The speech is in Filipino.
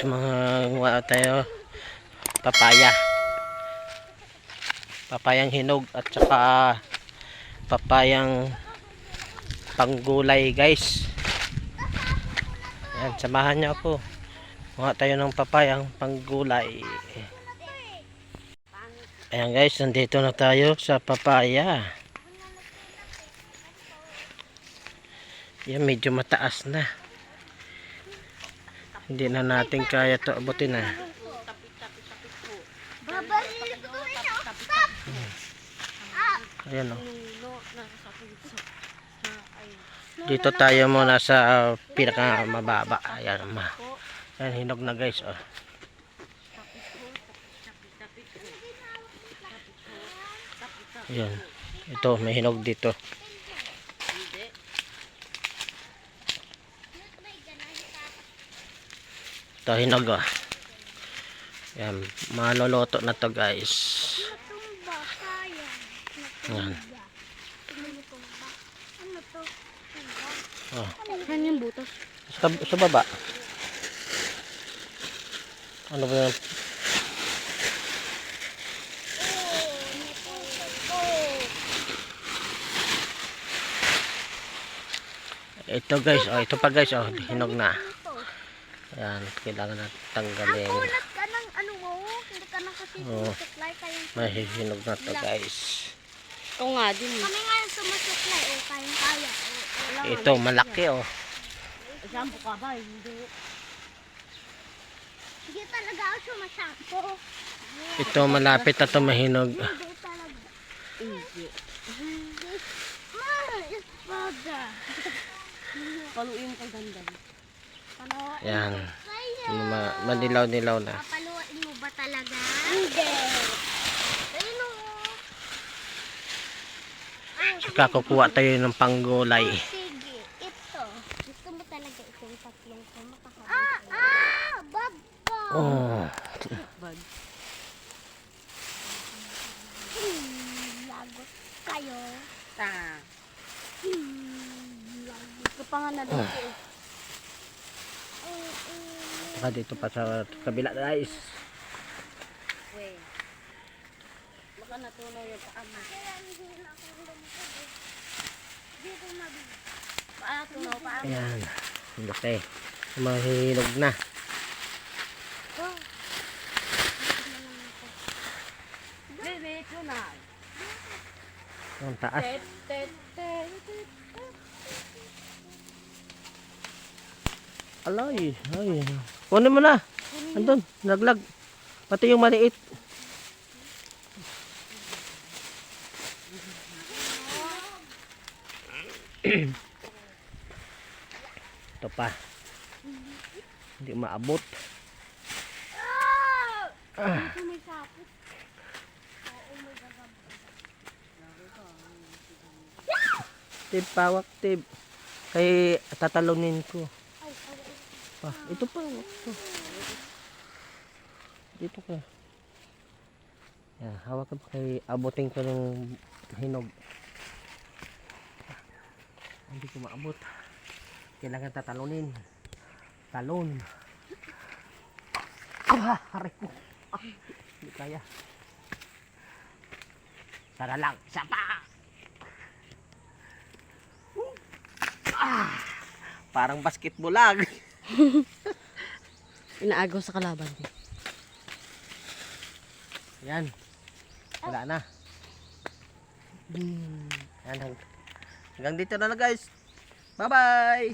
Guys, mga tayo papaya. Papayang hinog at saka papayang panggulay guys. Ayan, samahan niyo ako. Mga tayo ng papayang panggulay. Ayan guys, nandito na tayo sa papaya. Yan, medyo mataas na. Hindi na natin kaya to abutin na. Stop! Ayan o. Dito tayo muna sa uh, pinaka mababa. Ayan ma. Ayan, hinog na guys. Oh. Ayan. Ito, may hinog dito. Ito, hinog oh. Ayan, maloloto na to guys. To? Oh. Saan yung butas? Sa, sa baba. Ano ba yan? Ito guys, oh, ito pa guys, oh, hinog na. Ayan, kailangan natin tanggalin. Ulat ka ng ano mo? Hindi ka na kasi Oo. sumusuklay kayong... May hinog na to guys. Ito nga din. Kami nga yung sumusuklay. O, kayang kaya. O, nga. Ito, malaki oh. Sampo ka ba? Hindi. Hindi talaga ako sumasampo. Ito, malapit na to mahinog. Hindi talaga. Hindi. Ma, espada. Paluin kay ganda. Ayan, madilaw-dilaw na. Papaluin mo ba talaga? Hindi. Ayun o. Saka kukuha tayo ng panggulay. Sige, ito. Gusto mo talaga itong tatlong ko. Ah, ah, baba. Oh, Bag. Hmm, lagot kayo. Tanga. Hmm, lagot. Ito pa nga na dito. eh. Saka dito pa sa kabila guys. Weh. Baka natunaw yung paa mo. Paa, tunaw paa. Ayan, laki. Mahinog na. Bebe, tunaw. Ang taas. Alay, ay. Kunin mo na. Andun, naglag. Pati yung maliit. Ito pa. Hindi maabot. Ah. Tib, pawak, tib. Kay tatalunin ko. Pa, ito pa. Ito. Dito ka. Yan, hawak ka kay abutin ko ng hinog. Hindi ko maabot. Kailangan tatalunin. Talon. Ah, harik ko. Ah, hindi kaya. Tara lang, isa pa. Ah, parang basketball lang. Inaagaw sa kalaban. Yan. Wala na. Yan. hang- Hanggang dito na lang guys. Bye-bye.